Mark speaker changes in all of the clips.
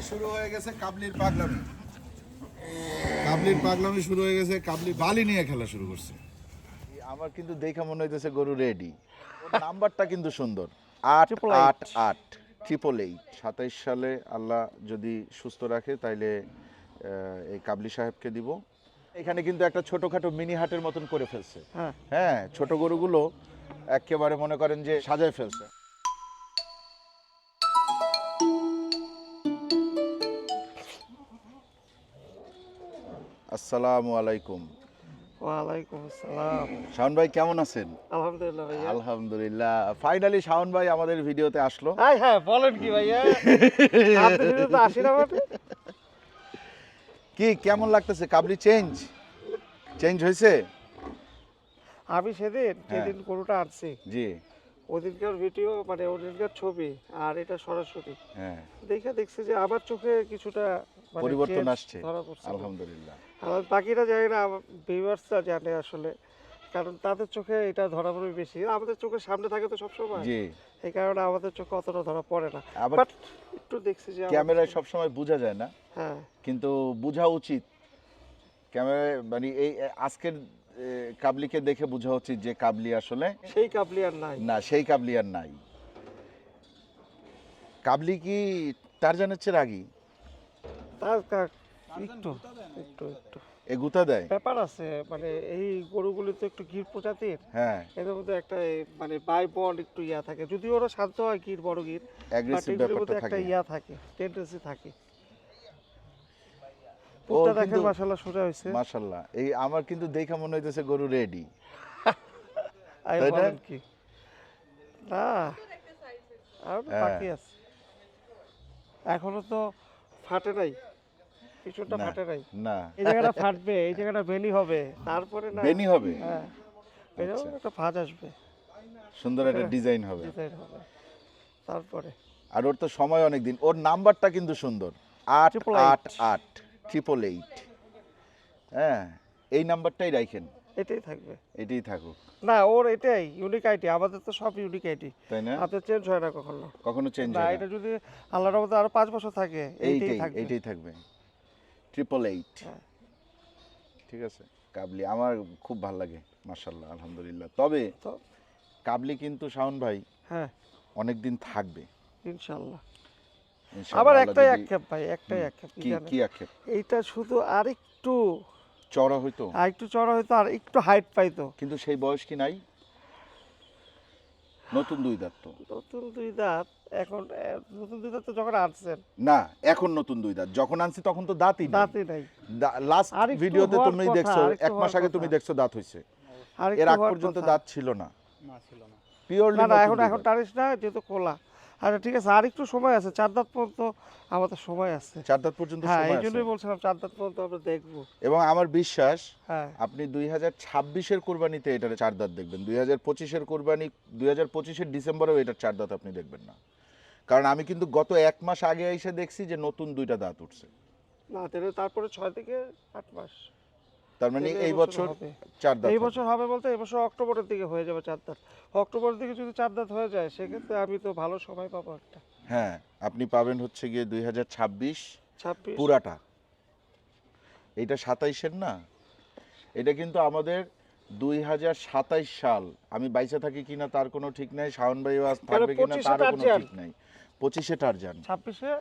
Speaker 1: ভাই শুরু হয়ে গেছে কাবলির পাগলামি। কাবলির পাগলামি শুরু হয়ে গেছে কাবলি বালি নিয়ে খেলা শুরু করছে। আমার কিন্তু দেখা মনে হইতেছে গরু রেডি নাম্বারটা কিন্তু সুন্দর। আট আট আট ট্রিপল এইট সাতাইশ সালে আল্লাহ যদি সুস্থ রাখে তাইলে আহ, এই কাবলি সাহেবকে দিব। এখানে কিন্তু একটা ছোটখাটো মিনি হাটের মতন করে ফেলছে।
Speaker 2: হ্যাঁ।
Speaker 1: হ্যাঁ ছোট গরুগুলো একেবারে মনে করেন যে সাজায় ফেলছে। আসসালামু আলাইকুম।
Speaker 2: ওয়ালাইকুম আসসালাম।
Speaker 1: শাওন ভাই কেমন আছেন?
Speaker 2: আলহামদুলিল্লাহ ভাইয়া।
Speaker 1: আলহামদুলিল্লাহ। ফাইনালি শাওন ভাই আমাদের ভিডিওতে আসলো।
Speaker 2: হ্যাঁ হ্যাঁ বলেন কি ভাইয়া? আপনি তো আসি না
Speaker 1: কি কেমন লাগতেছে? কাবলি চেঞ্জ চেঞ্জ হয়েছে?
Speaker 2: আমি সেদিন
Speaker 1: হ্যাঁ।
Speaker 2: যেদিন গরুটা আনছি
Speaker 1: জি।
Speaker 2: ওদিনকার ভিডিও মানে ওদিনকার ছবি আর এটা সরাসরি।
Speaker 1: হ্যাঁ।
Speaker 2: দেখে দেখছি যে আমার চোখে কিছুটা মানে
Speaker 1: পরিবর্তন আসছে। আলহামদুলিল্লাহ।
Speaker 2: আমার বাকিরা জানি না ভিউয়ার্সরা জানে আসলে। কারণ তাদের চোখে এটা ধরা পড়বে বেশি। আমাদের চোখের সামনে থাকে তো সবসময়।
Speaker 1: জি।
Speaker 2: এই কারণে আমাদের চোখে অতটা ধরা পড়ে না।
Speaker 1: আবার
Speaker 2: বাট একটু দেখছি যে
Speaker 1: ক্যামেরায় সবসময় বোঝা যায় না।
Speaker 2: হ্যাঁ।
Speaker 1: কিন্তু বোঝা উচিত। ক্যামেরায় মানে এই আজকের কাবলিকে দেখে বোঝা উচিত যে কাবলি আসলে
Speaker 2: সেই কাবলি আর নাই।
Speaker 1: না সেই কাবলি আর নাই। কাবলি কি টারজানের চেয়ে রাগি?
Speaker 2: তার একটু একটু একটু
Speaker 1: এ গুতা দেয়?
Speaker 2: ব্যাপার আছে মানে এই গরুগুলি তো একটু গির প্রজাতির
Speaker 1: হ্যাঁ।
Speaker 2: এদের মধ্যে একটা মানে বাই বন্ড একটু ইয়া থাকে। যদিও ওরা শান্ত হয় গির বড় গির
Speaker 1: অ্যাগ্রেসিভ ব্যাপারটা
Speaker 2: মধ্যে একটা ইয়া থাকে টেন্ডেন্সি থাকে। দেখেন মাশাআল্লাহ সোজা হয়েছে
Speaker 1: মাশাল্লাহ এই আমার কিন্তু দেখা মনে হইতেছে গরু রেডি
Speaker 2: আই
Speaker 1: না?
Speaker 2: বলেন কি? না আর
Speaker 1: হ্যাঁ।
Speaker 2: বাকি আছে। এখনও তো ফাটে নাই। ফাটে নাই।
Speaker 1: না।
Speaker 2: এই জায়গাটা ফাটবে এই জায়গাটা বেনি হবে। তারপরে না
Speaker 1: বেনি হবে?
Speaker 2: হ্যাঁ। বেনি
Speaker 1: আচ্ছা।
Speaker 2: একটা ভাঁজ আসবে।
Speaker 1: সুন্দর একটা। ডিজাইন হবে।
Speaker 2: ডিজাইন হবে। তারপরে।
Speaker 1: আর ওর তো সময় অনেক দিন ওর নাম্বারটা কিন্তু সুন্দর। আট আট আট ট্রিপল এইট হ্যাঁ এই নাম্বারটাই রাখেন
Speaker 2: এটাই থাকবে।
Speaker 1: এটাই থাকুক।
Speaker 2: না ওর এটাই ইউনিক আইটি আমাদের তো সব ইউনিক আইটি
Speaker 1: তাই না?
Speaker 2: চেঞ্জ হয় না কখনো।
Speaker 1: কখনো চেঞ্জ
Speaker 2: না
Speaker 1: হয়
Speaker 2: এটা
Speaker 1: না
Speaker 2: যদি আল্লাহর রহমতে আরও পাঁচ বছর থাকে এইটাই থাকবে।
Speaker 1: এইটাই থাকবে। ট্রিপল এইট
Speaker 2: হ্যাঁ।
Speaker 1: ঠিক আছে। কাবলি আমার খুব ভালো লাগে মার্শাল্লাহ আলহামদুলিল্লাহ। তবে
Speaker 2: তো?
Speaker 1: কাবলি কিন্তু শাওন ভাই
Speaker 2: হ্যাঁ।
Speaker 1: অনেক দিন থাকবে
Speaker 2: ইনশাল্লাহ আবার একটাই আক্ষেপ ভাই একটাই আক্ষেপ কি
Speaker 1: কি আক্ষেপ?
Speaker 2: এইটা শুধু আর একটু
Speaker 1: চড়া হইতো।
Speaker 2: আর একটু চড়া হয়তো আর একটু হাইট পাইতো।
Speaker 1: কিন্তু সেই বয়স কি নাই? নতুন দুই দাঁত তো।
Speaker 2: নতুন দুই দাঁত এখন নতুন দুই দাঁত তো যখন আনছেন।
Speaker 1: না এখন নতুন দুই দাঁত। যখন আনছি তখন তো দাঁতই নাই।
Speaker 2: দাঁতই নাই।
Speaker 1: লাস্ট ভিডিওতে তুমি দেখছ এক মাস আগে তুমি দেখছ দাঁত হইছে।
Speaker 2: আর
Speaker 1: এর আগ পর্যন্ত দাঁত ছিল না। না পিওরলি
Speaker 2: না। না এখন এখন টানিস না যেহেতু কোলা আচ্ছা ঠিক আছে আর একটু সময় আছে চার দাঁত পর্যন্ত আমাদের সময় আছে।
Speaker 1: চার দাঁত পর্যন্ত
Speaker 2: হ্যাঁ এই জন্যই বলছিলাম চার দাঁত পর্যন্ত আমরা দেখব।
Speaker 1: এবং আমার বিশ্বাস
Speaker 2: হ্যাঁ।
Speaker 1: আপনি দুই হাজার ছাব্বিশের কোরবানিতে এটার চার দাঁত দেখবেন। দুই হাজার পঁচিশের কোরবানি দুই হাজার পঁচিশের ডিসেম্বরেও এটার চার দাঁত আপনি দেখবেন না। কারণ আমি কিন্তু গত এক মাস আগে এসে দেখছি যে নতুন দুইটা দাঁত উঠছে।
Speaker 2: না তাহলে তারপরে ছয় থেকে আট মাস।
Speaker 1: তার মানে এই বছর চার দাঁত
Speaker 2: এই বছর হবে বলতে এই বছর অক্টোবরের দিকে হয়ে যাবে চার দাঁত। অক্টোবরের দিকে যদি চার দাঁত হয়ে যায় সেক্ষেত্রে আমি তো ভালো সময় পাবো একটা।
Speaker 1: হ্যাঁ আপনি পাবেন হচ্ছে গিয়ে দুই হাজার ছাব্বিশ
Speaker 2: ছাব্বিশ।
Speaker 1: পুরাটা। এটা সাতাইশের না? এটা কিন্তু আমাদের দুই হাজার সাতাইশ সাল। আমি বাইসে থাকি কিনা তার কোনো ঠিক নাই শাওন ভাই থাকবে কিনা
Speaker 2: 25
Speaker 1: তারও কোনো ঠিক নাই। পঁচিশে টারজান।
Speaker 2: ছাব্বিশে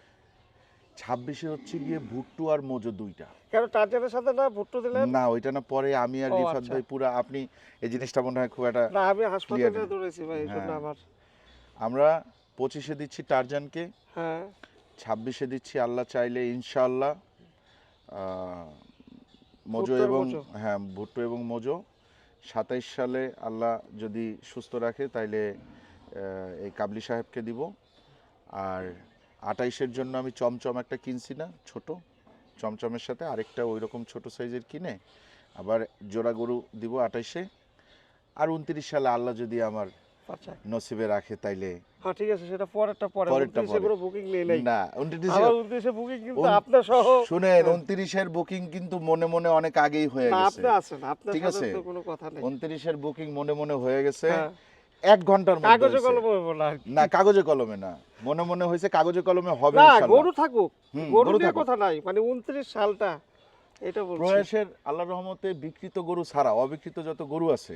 Speaker 1: ছাব্বিশে হচ্ছে গিয়ে ভুট্টু আর মোজো দুইটা
Speaker 2: কেন টার্জানের সাথে না ভুট্টো দিলেন
Speaker 1: না ওইটা না পরে আমি আর রিফাত
Speaker 2: আচ্ছা।
Speaker 1: ভাই পুরা আপনি এই জিনিসটা মনে হয় খুব একটা
Speaker 2: না আমি হাসপাতালে. দৌড়েছি ভাই এই জন্য
Speaker 1: হ্যাঁ।
Speaker 2: আমার
Speaker 1: আমরা পঁচিশে দিচ্ছি টারজানকে
Speaker 2: হ্যাঁ
Speaker 1: ছাব্বিশে দিচ্ছি আল্লাহ চাইলে ইনশাআল্লাহ মোজো এবং। হ্যাঁ ভুট্টো এবং মোজো সাতাইশ সালে আল্লাহ যদি সুস্থ রাখে তাইলে এই কাবলি সাহেবকে দিব আর আটাইশের জন্য আমি চমচম একটা কিনছি না ছোট চমচমের সাথে আরেকটা ওই রকম ছোট সাইজের কিনে আবার জোড়া গরু দিব আটাইশে আর উনত্রিশ সালে আল্লাহ যদি আমার
Speaker 2: আচ্ছা
Speaker 1: নসিবে রাখে তাইলে
Speaker 2: হ্যাঁ ঠিক আছে সেটা পরেরটা পরে
Speaker 1: পরেরটা পরে।
Speaker 2: বুকিং নেই নাই
Speaker 1: না
Speaker 2: বুকিং কিন্তু আপনার সহ
Speaker 1: শুনেন উনত্রিশের বুকিং কিন্তু মনে মনে অনেক আগেই হয়ে গেছে
Speaker 2: আপনি আছেন আপনার
Speaker 1: ঠিক আছে।
Speaker 2: কোনো কথা নেই
Speaker 1: উনত্রিশের বুকিং মনে মনে হয়ে গেছে
Speaker 2: হ্যাঁ।
Speaker 1: এক ঘণ্টার মধ্যে
Speaker 2: কাগজে। কলম। না
Speaker 1: কাগজে কলমে না মনে মনে হয়েছে কাগজে কলমে হবে
Speaker 2: না গরু থাকুক। গরু নিয়ে কথা নাই মানে উনত্রিশ সালটা এটা বলছি।
Speaker 1: প্রয়াসের আল্লাহ রহমতে বিকৃত গরু ছাড়া অবিকৃত যত গরু আছে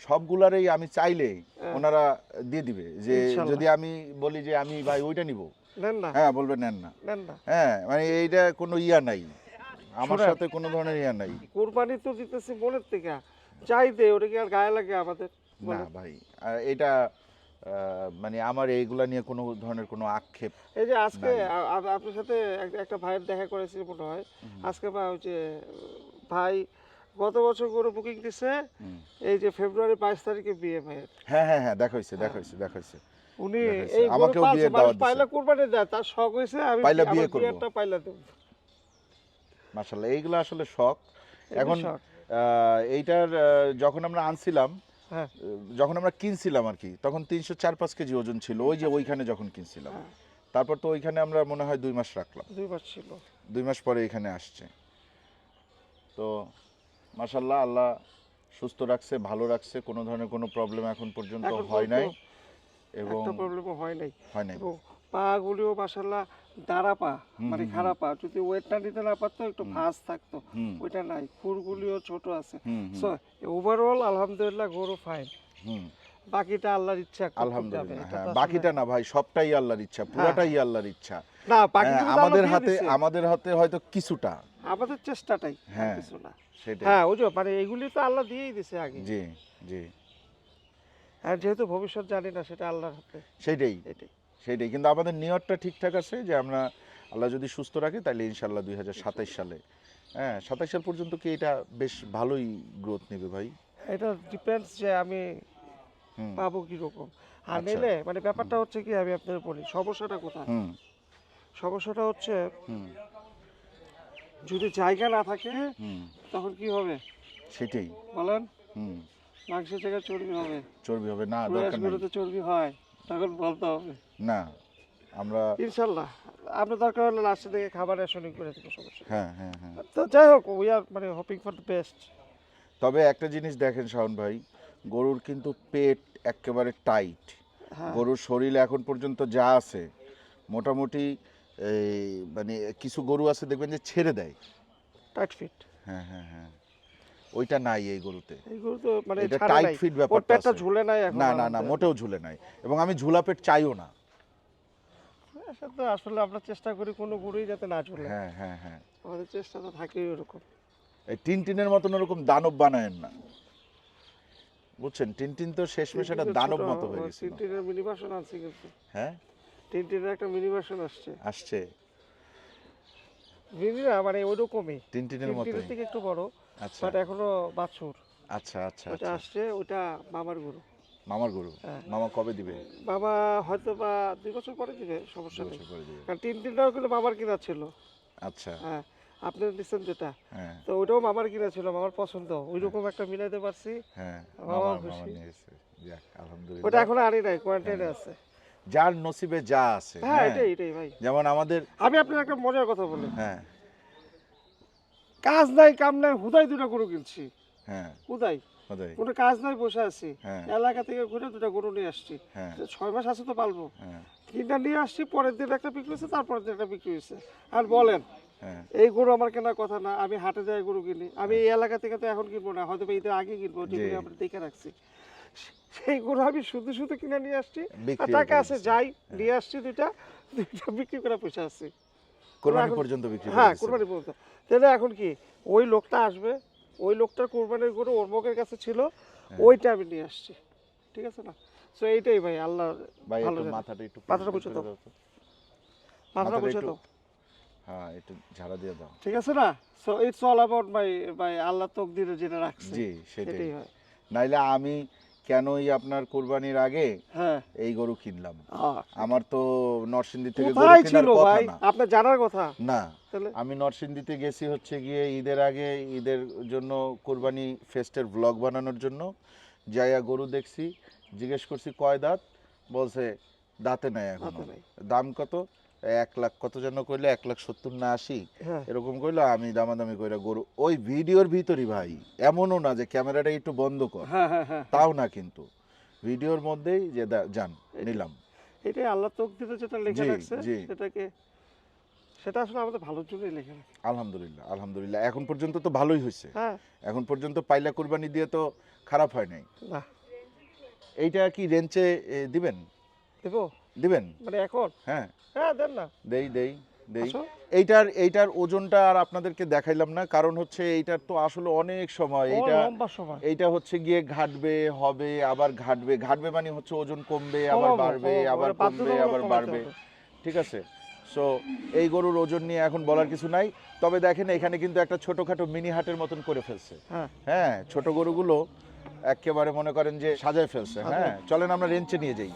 Speaker 1: সবগুলারই আমি চাইলেই
Speaker 2: হ্যাঁ।
Speaker 1: ওনারা দিয়ে দিবে যে যদি আমি বলি যে আমি ভাই ওইটা নিব।
Speaker 2: নেন না।
Speaker 1: হ্যাঁ বলবে নেন না।
Speaker 2: নেন না।
Speaker 1: হ্যাঁ মানে এইটা কোনো ইয়া নাই। আমার। সাথে কোনো ধরনের ইয়া নাই।
Speaker 2: কোরবানি তো দিতেছি মনের থেকে। চাই দে ওটা কি আর গায়ে লাগে আমাদের?
Speaker 1: না ভাই এটা মানে আমার এইগুলা নিয়ে কোনো ধরনের কোনো আক্ষেপ
Speaker 2: এই যে আজকে আপনার সাথে একটা ভাইয়ের দেখা করেছি মনে হয়। আজকে বা ওই যে ভাই গত বছর গরু বুকিং দিছে এই যে ফেব্রুয়ারি বাইশ তারিখে বিয়ে ভাইয়ের।
Speaker 1: হ্যাঁ হ্যাঁ হ্যাঁ দেখা হয়েছে দেখা হয়েছে দেখা হয়েছে
Speaker 2: উনি। এই
Speaker 1: আমাকেও
Speaker 2: পালছে,
Speaker 1: দাওয়াত।
Speaker 2: পাইলে কোরবানি দেয় তার শখ হয়েছে আমি
Speaker 1: পাইলে বিয়ে করব।
Speaker 2: বিয়েরটা পাইলে দেব।
Speaker 1: মাশাল্লাহ এইগুলো আসলে শখ। এখন এইটার যখন আমরা আনছিলাম
Speaker 2: হ্যাঁ
Speaker 1: যখন আমরা কিনছিলাম আর কি তখন তিনশো চার পাঁচ কেজি ওজন ছিল ওই যে ওইখানে যখন কিনছিলাম।
Speaker 2: হ্যাঁ,
Speaker 1: তারপর তো ওইখানে আমরা মনে হয় দুই মাস রাখলাম।
Speaker 2: দুই মাস ছিল।
Speaker 1: দুই মাস পরে এখানে আসছে। তো মাসাল্লাহ আল্লাহ সুস্থ রাখছে ভালো রাখছে কোনো ধরনের কোনো প্রবলেম এখন পর্যন্ত হয় নাই। এবং
Speaker 2: প্রবলেমও হয় নাই।
Speaker 1: হয় নাই।
Speaker 2: এবং পা গুলিও মাসাল্লাহ দাঁড়া পা মানে খারাপ পা। যদি ওয়েট না নিতে না পারতো একটু। ভাঁজ থাকতো। ওইটা নাই খুরগুলিও ছোট আছে। সো ওভারঅল আলহামদুলিল্লাহ গরু ফাইন বাকিটা আল্লাহর ইচ্ছা
Speaker 1: আলহামদুলিল্লাহ হ্যাঁ বাকিটা না ভাই সবটাই আল্লাহর ইচ্ছা পুরাটাই আল্লাহর ইচ্ছা।
Speaker 2: না বাকি
Speaker 1: হ্যাঁ, আমাদের হাতে আমাদের হাতে হয়তো কিছুটা।
Speaker 2: আমাদের চেষ্টাটাই
Speaker 1: হ্যাঁ।
Speaker 2: কিছু না।
Speaker 1: সেটাই।
Speaker 2: হ্যাঁ যে মানে এগুলি তো আল্লাহ দিয়েই দিছে আগে।
Speaker 1: জি জি।
Speaker 2: আর যেহেতু ভবিষ্যৎ জানি না সেটা আল্লাহর হাতে।
Speaker 1: সেটাই।
Speaker 2: এটাই।
Speaker 1: সেটাই কিন্তু আমাদের নিয়তটা ঠিকঠাক আছে যে আমরা আল্লাহ যদি সুস্থ রাখে তাহলে ইনশাল্লাহ দুই হাজার সাতাইশ সালে। হ্যাঁ সাতাইশ সাল পর্যন্ত কি এটা বেশ ভালোই গ্রোথ নেবে ভাই?
Speaker 2: এটা ডিপেন্ডস যে আমি পাবো কীরকম। আর
Speaker 1: আচ্ছা।
Speaker 2: নিলে মানে ব্যাপারটা হচ্ছে কি আমি আপনার বলি সমস্যাটা কোথায়?
Speaker 1: হুম।
Speaker 2: সমস্যাটা হচ্ছে যদি জায়গা না থাকে তখন কি হবে?
Speaker 1: সেটাই।
Speaker 2: বলেন।
Speaker 1: হুম।
Speaker 2: মাংসের জায়গায় চর্বি হবে।
Speaker 1: চর্বি হবে না দরকার নেই।
Speaker 2: চর্বি হয়। তখন বলতে হবে।
Speaker 1: না আমরা
Speaker 2: ইনশাল্লাহ আপনার দরকার হলে লাস্টে থেকে খাবার রেশনিং করে দেবো সমস্যা
Speaker 1: হ্যাঁ হ্যাঁ হ্যাঁ।
Speaker 2: তো যাই হোক উই আর মানে হোপিং ফর দ্য বেস্ট
Speaker 1: তবে একটা জিনিস দেখেন শাওন ভাই গরুর কিন্তু পেট একেবারে টাইট
Speaker 2: হ্যাঁ।
Speaker 1: গরুর শরীর এখন পর্যন্ত যা আছে মোটামুটি এই মানে কিছু গরু আছে দেখবেন যে ছেড়ে দেয়।
Speaker 2: টাইট ফিট
Speaker 1: হ্যাঁ হ্যাঁ হ্যাঁ। ওইটা নাই এই গরুতে।
Speaker 2: এই গরু তো মানে
Speaker 1: এটা টাইট ফিট
Speaker 2: ওর
Speaker 1: ব্যাপারটা
Speaker 2: পেটটা ঝুলে নাই এখন
Speaker 1: না না না মোটেও ঝুলে নাই। এবং আমি ঝুলা পেট চাইও না।
Speaker 2: এটা তো আসলে আমরা চেষ্টা করি কোনো গরুই যাতে না ঝুলে।
Speaker 1: হ্যাঁ হ্যাঁ হ্যাঁ।
Speaker 2: আমাদের চেষ্টা তো থাকেই ওরকম।
Speaker 1: এই টিনটিনের মতন ওরকম দানব বানায়েন না। বুঝছেন? টিনটিন তো শেষমেশ একটা দানব মতো হয়ে গেছিল।
Speaker 2: টিনটিনের মিনি ভার্সন আছে কিন্তু।
Speaker 1: হ্যাঁ?
Speaker 2: টিনটিনের একটা মিনি ভার্সন আসছে।
Speaker 1: আসছে।
Speaker 2: মিনি না মানে ওইরকমই।
Speaker 1: টিনটিনের মতো
Speaker 2: টিনটিনের থেকে একটু বড়।
Speaker 1: আচ্ছা।
Speaker 2: বাট এখনও বাছুর।
Speaker 1: আচ্ছা আচ্ছা
Speaker 2: ওটা
Speaker 1: আচ্ছা।
Speaker 2: আসছে ওটা মামার গরু।
Speaker 1: মামার গরু?
Speaker 2: হ্যাঁ।
Speaker 1: মামা কবে দিবে?
Speaker 2: বাবা হয়তো বা দুই বছর পরে দিবে সমস্যা নেই। কারণ টিনটিনটাও কিন্তু মামার কিনা ছিল।
Speaker 1: আচ্ছা।
Speaker 2: হ্যাঁ আপনি নিচ্ছেন যেটা।
Speaker 1: হ্যাঁ।
Speaker 2: তো ওটাও মামার কিনা ছিল মামার পছন্দ। ওই রকম একটা মিলাইতে পারছি।
Speaker 1: হ্যাঁ
Speaker 2: মামা খুশি।
Speaker 1: যাক
Speaker 2: ওটা
Speaker 1: আলহামদুলিল্লাহ
Speaker 2: এখনও আনি নাই কোয়ারেন্টাইনে আছে।
Speaker 1: যার নসিবে যা আছে
Speaker 2: হ্যাঁ
Speaker 1: হ্যাঁ।
Speaker 2: এটাই এটাই ভাই।
Speaker 1: যেমন আমাদের
Speaker 2: আমি আপনার একটা মজার কথা বলি।
Speaker 1: হ্যাঁ।
Speaker 2: কাজ নাই কাম নাই হুদাই দুটা গরু কিনছি।
Speaker 1: হ্যাঁ।
Speaker 2: হুদাই। কোনো কাজ নাই বসে আছি।
Speaker 1: হ্যাঁ।
Speaker 2: এলাকা থেকে ঘুরে দুটা গরু নিয়ে আসছি।
Speaker 1: হ্যাঁ।
Speaker 2: ছয় মাস আছে তো পালবো।
Speaker 1: হ্যাঁ।
Speaker 2: নিয়ে আসছি পরের দিন একটা বিক্রি হয়েছে তারপরের দিন একটা বিক্রি হয়েছে। আর বলেন এই গরু আমার কেনার কথা না আমি হাটে যাই গরু কিনি। আমি এই এলাকা থেকে তো এখন কিনবো না হয়তো ঈদের আগে কিনবো
Speaker 1: জি।
Speaker 2: আমরা দেখে রাখছি। সেই গরু আমি শুধু শুধু কিনে নিয়ে আসছি টাকা আছে যাই নিয়ে আসছি দুইটা দুইটা বিক্রি করা পয়সা আছে।
Speaker 1: কোরবানি পর্যন্ত বিক্রি
Speaker 2: হ্যাঁ কোরবানি বলতে তাহলে এখন কি? ওই লোকটা আসবে ওই লোকটার কোরবানির গরু ওর কাছে ছিল
Speaker 1: হ্যাঁ।
Speaker 2: ওইটা আমি নিয়ে আসছি। ঠিক আছে না? এইটাই ভাই আল্লাহ
Speaker 1: ভাই মাথাটা একটু
Speaker 2: মাথাটা
Speaker 1: করে
Speaker 2: দাও।
Speaker 1: দাও
Speaker 2: মাথাটা বুঝে তো
Speaker 1: হ্যাঁ একটু ঝাড়া দিয়ে দাও।
Speaker 2: ঠিক আছে না? সো ইটস অল অ্যাবাউট ভাই ভাই আল্লাহ তকদিরে যেটা রাখছে।
Speaker 1: জি সেটাই।
Speaker 2: হয়।
Speaker 1: নাইলে আমি কেনই আপনার কোরবানির আগে
Speaker 2: হ্যাঁ।
Speaker 1: এই গরু কিনলাম? আমার তো নরসিংদী থেকে গরু কেনার কথা না।
Speaker 2: আপনার জানার কথা।
Speaker 1: না আমি নরসিংদীতে গেছি হচ্ছে গিয়ে ঈদের আগে ঈদের জন্য কোরবানি ফেস্টের ব্লগ বানানোর জন্য। যাইয়া গরু দেখছি জিজ্ঞেস করছি কয় দাঁত? বলছে দাঁতে নাই
Speaker 2: এখনও।
Speaker 1: দাম কত? এক লাখ কত যেন কইলে এক লাখ সত্তর না আশি
Speaker 2: হ্যাঁ।
Speaker 1: এরকম কইলো আমি দামাদামি কইরা গরু ওই ভিডিওর ভিতরই ভাই এমনও না যে ক্যামেরাটা একটু বন্ধ কর
Speaker 2: হ্যাঁ হ্যাঁ
Speaker 1: তাও না কিন্তু ভিডিওর মধ্যেই যে যান নিলাম।
Speaker 2: এটাই আল্লাহ তকদিরে যেটা লেখা রাখছে সেটাকে সেটা আসলে আমাদের ভালোর জন্যই লেখা রাখছে।
Speaker 1: আলহামদুলিল্লাহ আলহামদুলিল্লাহ এখন পর্যন্ত তো ভালোই হয়েছে
Speaker 2: হ্যাঁ।
Speaker 1: এখন পর্যন্ত পাইলা কুরবানি দিয়ে তো খারাপ হয় নাই।
Speaker 2: না।
Speaker 1: এইটা কি রেঞ্চে দিবেন?
Speaker 2: দেবো।
Speaker 1: দিবেন?
Speaker 2: মানে এখন?
Speaker 1: হ্যাঁ।
Speaker 2: হ্যাঁ দেন না।
Speaker 1: দেই দেই দেই। এইটার এইটার ওজনটা আর আপনাদেরকে দেখাইলাম না কারণ হচ্ছে এইটার তো আসলে অনেক সময়
Speaker 2: ও
Speaker 1: এইটা
Speaker 2: লম্বা সময়।
Speaker 1: এইটা হচ্ছে গিয়ে ঘাটবে হবে আবার ঘাটবে। ঘাটবে মানে হচ্ছে ওজন কমবে আবার বাড়বে আবার
Speaker 2: মানে
Speaker 1: কমবে আবার বাড়বে। ঠিক আছে? সো এই গরুর ওজন নিয়ে এখন বলার কিছু নাই। তবে দেখেন এখানে কিন্তু একটা ছোটখাটো মিনি হাটের মতন করে ফেলছে।
Speaker 2: হ্যাঁ।
Speaker 1: হ্যাঁ ছোট গরুগুলো একেবারে মনে করেন যে সাজায় ফেলছে। হ্যাঁ চলেন আমরা রেঞ্চে নিয়ে যাই।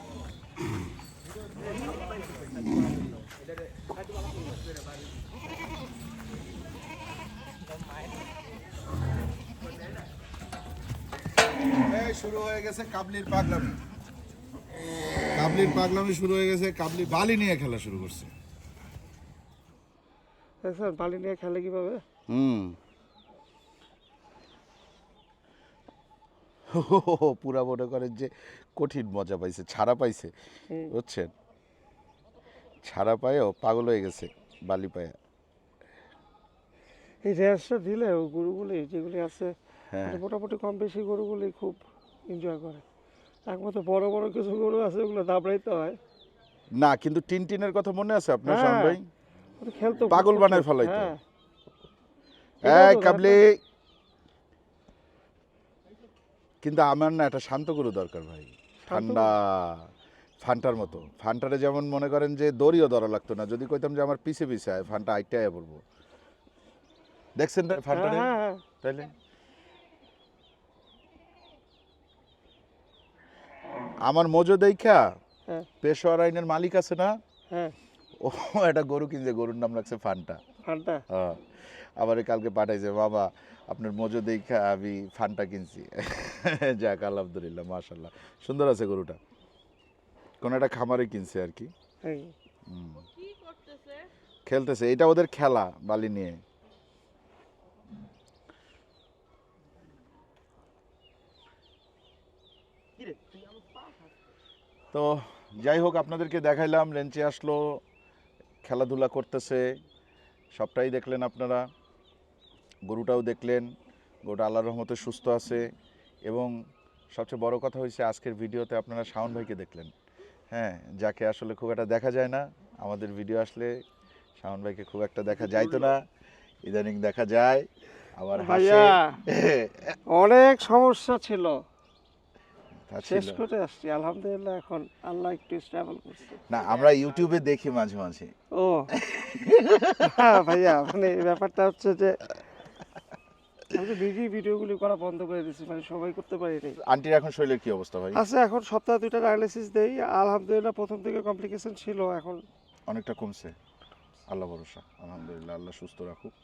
Speaker 1: শুরু হয়ে গেছে কাবলির পাগলামি। কাবলির পাগলামি শুরু হয়ে গেছে কাবলি বালি নিয়ে খেলা শুরু করছে।
Speaker 2: দেখছেন বালি নিয়ে খেলে কীভাবে?
Speaker 1: হুম। পুরা মনে করেন যে কঠিন মজা পাইছে ছাড়া পাইছে বুঝছেন? ছাড়া পায়েও পাগল হয়ে গেছে। বালি পায়ে।
Speaker 2: এই রেয়ার্সটা দিলে ওই গরুগুলি যেগুলি আছে
Speaker 1: হ্যাঁ।
Speaker 2: মানে মোটামুটি কম বেশি গরুগুলি খুব এনজয় করে। একমাত্র বড় বড় কিছু গরু আছে ওগুলো দাবড়াইতে হয়।
Speaker 1: না কিন্তু টিন টিনের কথা মনে আছে আপনার
Speaker 2: হ্যাঁ।
Speaker 1: শাওন ভাই?
Speaker 2: খেলতো
Speaker 1: পাগল বানায়। ফেলাইতো।
Speaker 2: হ্যাঁ।
Speaker 1: এই কাবলি। কিন্তু আমার না একটা শান্ত গরু দরকার ভাই। ঠান্ডা। ফান্টার মতো। ফান্টারে যেমন মনে করেন যে দড়িও ধরা লাগতো না যদি কইতাম যে আমার পিছে পিছে আয় ফান্টা আইটা আয় বলব দেখছেন না ফান্টারে?
Speaker 2: হ্যাঁ হ্যাঁ।
Speaker 1: তাইলে? আমার মজো দেখা
Speaker 2: হ্যাঁ।
Speaker 1: পেশোয়ার আইনের মালিক আছে না?
Speaker 2: হ্যাঁ।
Speaker 1: ও একটা গরু কিনছে গরুর নাম রাখছে ফান্টা।
Speaker 2: ফান্টা?
Speaker 1: হ্যাঁ। আবার কালকে পাঠাইছে বাবা আপনার মজো দেখা আমি ফান্টা কিনছি। যাক আলহামদুলিল্লাহ মাশাল্লাহ সুন্দর আছে গরুটা। কোন একটা খামারে কিনছে আর কি। খেলতেছে। এটা ওদের খেলা বালি নিয়ে। তো যাই হোক আপনাদেরকে দেখাইলাম রেঞ্চে আসলো খেলাধুলা করতেছে সবটাই দেখলেন আপনারা। গরুটাও দেখলেন গরুটা আল্লাহর রহমতে সুস্থ আছে। এবং সবচেয়ে বড় কথা হয়েছে আজকের ভিডিওতে আপনারা শাওন ভাইকে দেখলেন। হ্যাঁ যাকে আসলে খুব একটা দেখা যায় না। আমাদের ভিডিও আসলে শাওন ভাইকে খুব একটা দেখা যাইতো না। ইদানিং দেখা যায় আবার হাসে।
Speaker 2: ভাইয়া অনেক সমস্যা ছিল। শেষ করে আসছি আলহামদুলিল্লাহ এখন আল্লাহ একটু স্টেবল করছে।
Speaker 1: না আমরা ইউটিউবে দেখি মাঝে মাঝে।
Speaker 2: ও। হ্যাঁ ভাইয়া মানে এই ব্যাপারটা হচ্ছে যে আমি তো নিজেই ভিডিওগুলি করা বন্ধ করে দিয়েছি মানে সবাই করতে
Speaker 1: আন্টির এখন শরীরের কি অবস্থা ভাই?
Speaker 2: আচ্ছা এখন সপ্তাহে দুইটা ডায়ালিসিস দেই আলহামদুলিল্লাহ প্রথম থেকে কমপ্লিকেশন ছিল এখন
Speaker 1: অনেকটা কমছে। আল্লাহ ভরসা আলহামদুলিল্লাহ আল্লাহ সুস্থ রাখুক।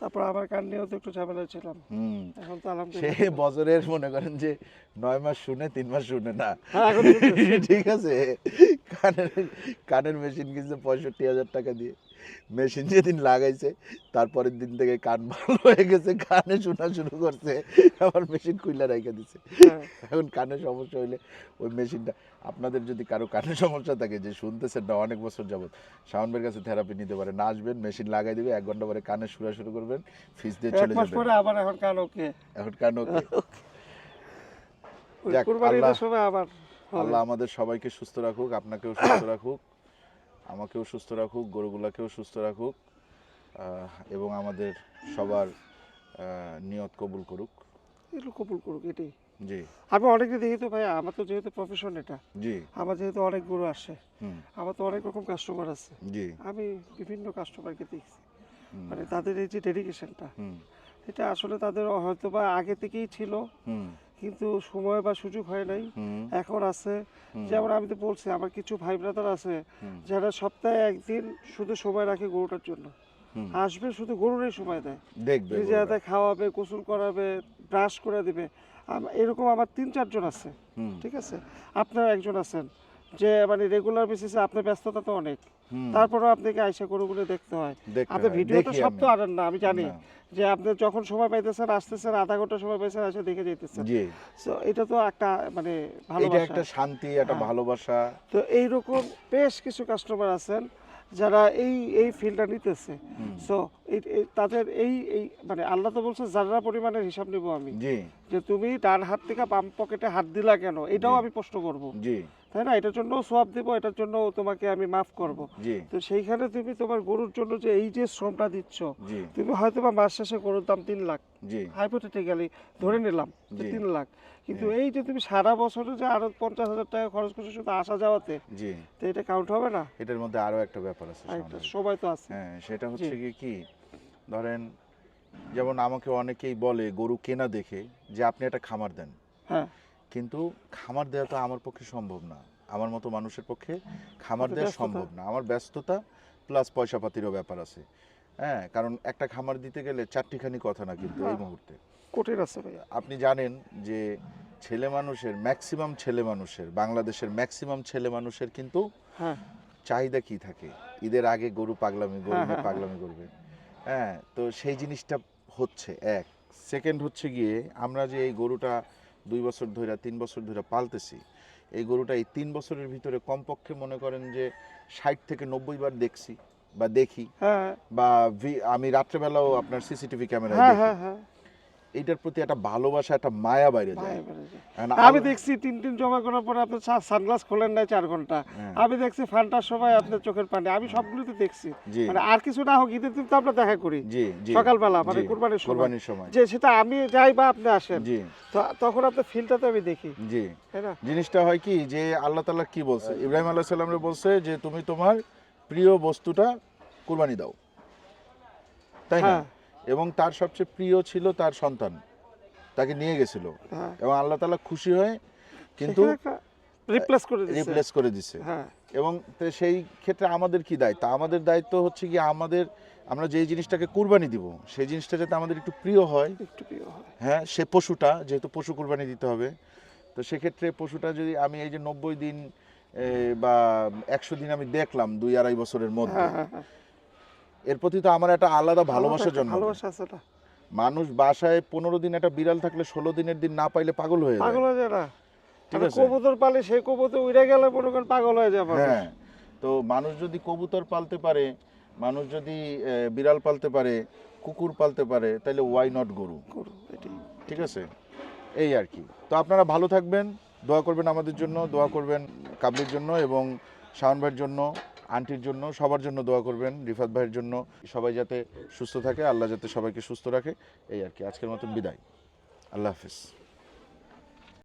Speaker 2: তারপর আমার কান নিয়েও তো একটু ঝামেলা ছিলাম।
Speaker 1: হুম
Speaker 2: এখন তো
Speaker 1: সে বছরের মনে করেন যে নয় মাস শুনে তিন মাস শুনে না।
Speaker 2: হ্যাঁ এখন
Speaker 1: ঠিক আছে। কানের কানের মেশিন কিনছে পঁয়ষট্টি হাজার টাকা দিয়ে। মেশিন যেদিন লাগাইছে তারপরের দিন থেকে কান ভালো হয়ে গেছে কানে শোনা শুরু করছে আবার মেশিন খুইলা রেখে দিছে।
Speaker 2: হ্যাঁ।
Speaker 1: এখন কানে সমস্যা হইলে ওই মেশিনটা আপনাদের যদি কারও কানে সমস্যা থাকে যে শুনতেছেন না অনেক বছর যাবত শাওনবের কাছে থেরাপি নিতে পারেন আসবেন মেশিন লাগাই দিবে এক ঘণ্টা পরে কানে শুরা শুরু করবেন ফিস দিয়ে চলে যাবেন।
Speaker 2: আবার এখন কান ওকে।
Speaker 1: এখন কান ওকে।
Speaker 2: আবার
Speaker 1: আল্লাহ আমাদের সবাইকে সুস্থ রাখুক আপনাকেও সুস্থ রাখুক। আমাকেও সুস্থ রাখুক গরুগুলাকেও সুস্থ রাখুক এবং আমাদের সবার নিয়ত কবুল করুক।
Speaker 2: এগুলো কবুল করুক এটাই।
Speaker 1: জি।
Speaker 2: আমি অনেকে দেখি তো ভাই আমার তো যেহেতু প্রফেশন এটা
Speaker 1: জি।
Speaker 2: আমার যেহেতু অনেক গরু আসে আমার তো অনেক রকম কাস্টমার আছে।
Speaker 1: জি।
Speaker 2: আমি বিভিন্ন কাস্টমারকে দেখছি মানে তাদের এই যে ডেডিকেশনটা
Speaker 1: হুম।
Speaker 2: এটা আসলে তাদের হয়তো বা আগে থেকেই ছিল কিন্তু সময় বা সুযোগ হয় নাই। এখন আছে। যেমন আমি তো বলছি আমার কিছু ভাই ব্রাদার আছে যারা সপ্তাহে একদিন শুধু সময় রাখে গরুটার জন্য। আসবে শুধু গরুরই সময় দেয়।
Speaker 1: দেখবে
Speaker 2: নিজে খাওয়াবে গোসল করাবে ব্রাশ করে দিবে। এরকম আমার তিন চারজন আছে। ঠিক আছে? আপনারা একজন আছেন। যে মানে রেগুলার বেসিসে আপনার ব্যস্ততা তো অনেক। তারপরেও আপনাকে আইসা গরুগুলো দেখতে হয়। আপনি ভিডিও তো সব তো আনেন না আমি জানি। যে আপনি যখন সময় পাইতেছেন আসতেছেন আধা ঘণ্টা সময় পাইছেন এসে দেখে যেতেছেন
Speaker 1: জি।
Speaker 2: সো এটা তো একটা মানে
Speaker 1: এটা একটা শান্তি একটা
Speaker 2: হ্যাঁ।
Speaker 1: ভালোবাসা।
Speaker 2: তো এইরকম বেশ কিছু কাস্টমার আছেন যারা এই এই ফিল্ডটা নিতেছে। সো তাদের এই এই মানে আল্লাহ তো বলছে যারা পরিমাণের হিসাব নিব আমি।
Speaker 1: জি।
Speaker 2: যে তুমি ডান হাত থেকে বাম পকেটে হাত দিলা কেন? এটাও আমি প্রশ্ন করব।
Speaker 1: জি।
Speaker 2: তাই না? এটার জন্য সোয়াব দেবো এটার জন্য তোমাকে আমি মাফ করব। তো সেইখানে তুমি তোমার গরুর জন্য যে এই যে শ্রমটা দিচ্ছ তুমি হয়তো বা মাস শেষে গরুর দাম তিন লাখ। হাইপোথেটিক্যালি ধরে নিলাম যে তিন লাখ। কিন্তু। এই যে তুমি সারা বছরে যে আরও পঞ্চাশ হাজার টাকা খরচ করছ শুধু আসা যাওয়াতে তো এটা কাউন্ট হবে না?
Speaker 1: এটার মধ্যে আরও একটা ব্যাপার আছে
Speaker 2: সবাই তো আছে।
Speaker 1: হ্যাঁ সেটা হচ্ছে কি কি? ধরেন যেমন আমাকে অনেকেই বলে গরু কেনা দেখে যে আপনি একটা খামার দেন।
Speaker 2: হ্যাঁ।
Speaker 1: কিন্তু খামার দেওয়া তো আমার পক্ষে সম্ভব না। আমার মতো মানুষের পক্ষে খামার দেওয়া সম্ভব না। আমার ব্যস্ততা প্লাস পয়সা পাতিরও ব্যাপার আছে। হ্যাঁ কারণ একটা খামার দিতে গেলে চারটিখানি কথা না কিন্তু এই
Speaker 2: হ্যাঁ।
Speaker 1: মুহূর্তে।
Speaker 2: কঠিন আছে
Speaker 1: আপনি জানেন যে ছেলে মানুষের ম্যাক্সিমাম ছেলে মানুষের বাংলাদেশের ম্যাক্সিমাম ছেলে মানুষের কিন্তু
Speaker 2: হ্যাঁ।
Speaker 1: চাহিদা কি থাকে? ঈদের আগে গরু পাগলামি গরু
Speaker 2: হ্যাঁ,
Speaker 1: পাগলামি করবে। হ্যাঁ তো সেই জিনিসটা হচ্ছে এক। সেকেন্ড হচ্ছে গিয়ে আমরা যে এই গরুটা দুই বছর ধরে তিন বছর ধরে পালতেছি। এই গরুটা এই তিন বছরের ভিতরে কমপক্ষে মনে করেন যে ষাট থেকে নব্বই বার দেখছি বা দেখি
Speaker 2: হ্যাঁ।
Speaker 1: বা আমি রাত্রেবেলাও আপনার সিসিটিভি ক্যামেরায়
Speaker 2: হ্যাঁ
Speaker 1: দেখি। এইটার প্রতি একটা ভালোবাসা একটা মায়া বাইরে যায়।
Speaker 2: আমি দেখছি তিন তিন জমা করার পরে আপনি সানগ্লাস খোলেন নাই চার ঘণ্টা।
Speaker 1: হ্যাঁ,
Speaker 2: আমি দেখছি ফান্টার সময় আপনার চোখের পানি। আমি সবগুলোতে দেখছি। মানে আর কিছু না হোক ঈদের দিন তো আমরা দেখা করি। সকালবেলা মানে কুরবানির সময়।
Speaker 1: কোরবানির সময়।
Speaker 2: যে সেটা আমি যাই বা আপনি আসেন
Speaker 1: জি।
Speaker 2: তখন আপনার ফিলটা তো আমি দেখি।
Speaker 1: জি। জিনিসটা হয় কি যে আল্লাহ তাআলা কি বলছে? ইব্রাহিম আল্লাহ সাল্লামরে বলছে যে তুমি তোমার প্রিয় বস্তুটা কুরবানি দাও। তাই না?
Speaker 2: হ্যাঁ।
Speaker 1: এবং তার সবচেয়ে প্রিয় ছিল তার সন্তান। তাকে নিয়ে গেছিল।
Speaker 2: হ্যাঁ।
Speaker 1: এবং আল্লাহ তাআলা খুশি হয়ে কিন্তু
Speaker 2: রিপ্লেস করে
Speaker 1: রিপ্লেস করে দিছে।
Speaker 2: হ্যাঁ।
Speaker 1: এবং সেই ক্ষেত্রে আমাদের কি দায়িত্ব? আমাদের দায়িত্ব হচ্ছে কি আমাদের আমরা যেই জিনিসটাকে কুরবানি দিব সেই জিনিসটা যাতে আমাদের একটু প্রিয় হয়।
Speaker 2: একটু প্রিয় হয়।
Speaker 1: হ্যাঁ সে পশুটা যেহেতু পশু কুরবানি দিতে হবে তো সেক্ষেত্রে পশুটা যদি আমি এই যে নব্বই দিন বা একশো দিন আমি দেখলাম দুই আড়াই বছরের মধ্যে
Speaker 2: হ্যাঁ।
Speaker 1: এর প্রতি তো আমার একটা আলাদা ভালোবাসার জন্য
Speaker 2: ভালোবাসা আছে না
Speaker 1: মানুষ বাসায় পনেরো দিন একটা বিড়াল থাকলে ষোলো দিনের দিন না পাইলে পাগল হয়ে যায়।
Speaker 2: পাগল হয়ে যায় না
Speaker 1: ঠিক আছে?
Speaker 2: কবুতর পালে সেই কবুতর উড়ে গেলে মনে করেন পাগল হয়ে যাবে
Speaker 1: হ্যাঁ তো মানুষ যদি কবুতর পালতে পারে মানুষ যদি বিড়াল পালতে পারে কুকুর পালতে পারে তাহলে ওয়াই নট গরু? ঠিক আছে? এই আর কি। তো আপনারা ভালো থাকবেন দোয়া করবেন আমাদের জন্য দোয়া করবেন কাবলির জন্য এবং ভাইয়ের জন্য। আন্টির জন্য, সবার জন্য দোয়া করবেন, রিফাত ভাইয়ের জন্য। সবাই যাতে সুস্থ থাকে, আল্লাহ যাতে সবাইকে সুস্থ রাখে, এই আর কি। আজকের মতন বিদায়। আল্লাহ হাফিজ।